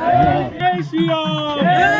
好开心啊！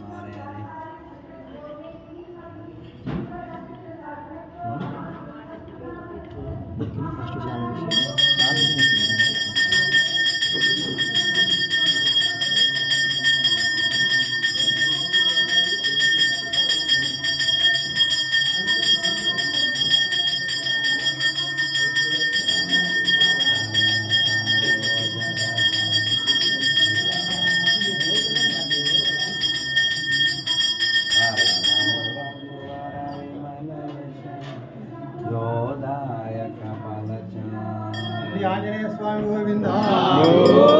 ఆంజనేయ స్వామి గోవింద గోవింద.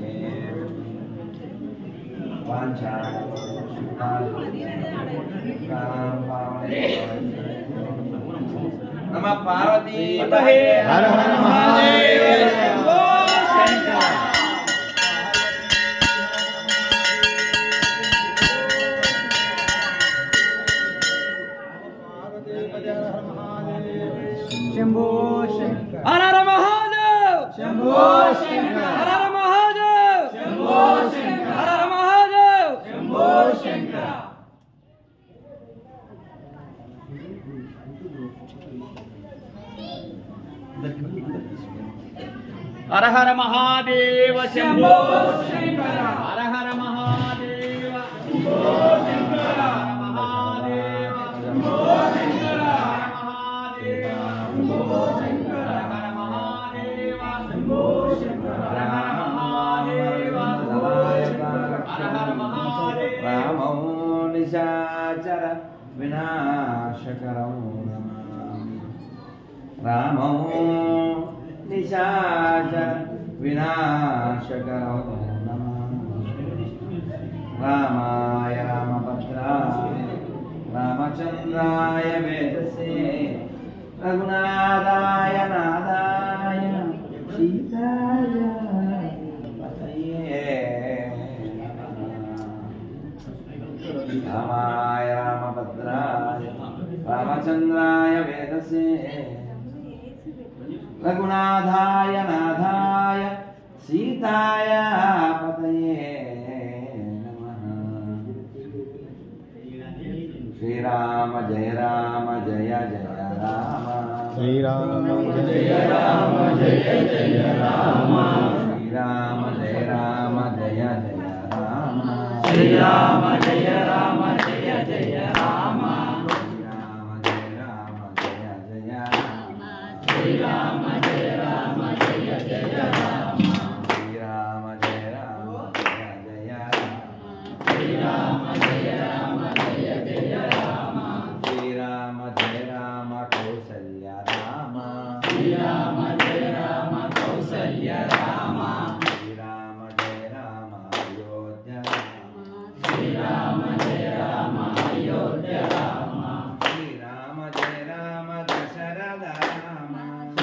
वाचा नमः पार्वती हर हर महादेव హర హర మహాదేవ శంభో. శంకర హర హర మహాదేవ. రామో నిశాచర వినాశకరం నమ రామో నిశాచ వినాశకరో రామాయ రామభద్రాయ రామచంద్రాయ వేదసే రఘునా रघुनाथाय नाथाय सीताय पतये नमः। श्रीराम जय राम जय जय राम। श्रीराम जय राम जय जय राम। श्रीराम जय राम जय जय राम। श्रीराम जय राम।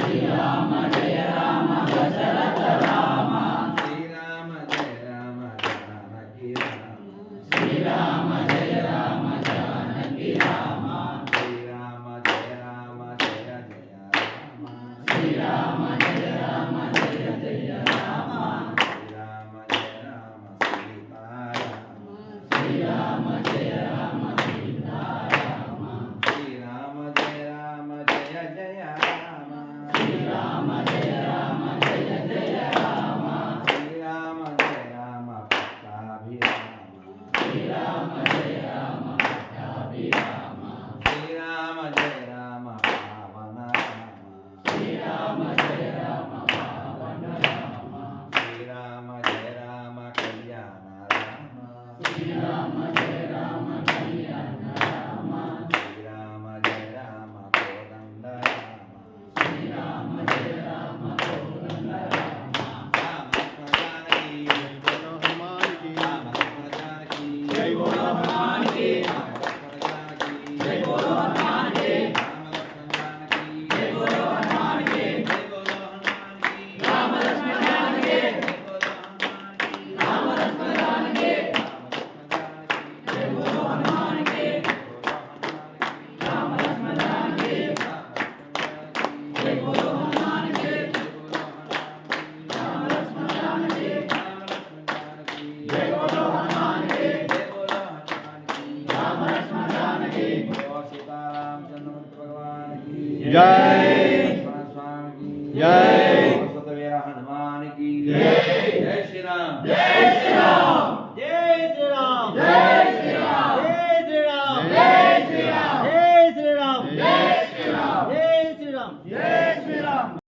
Alhamdulillah. Yeah. જય જય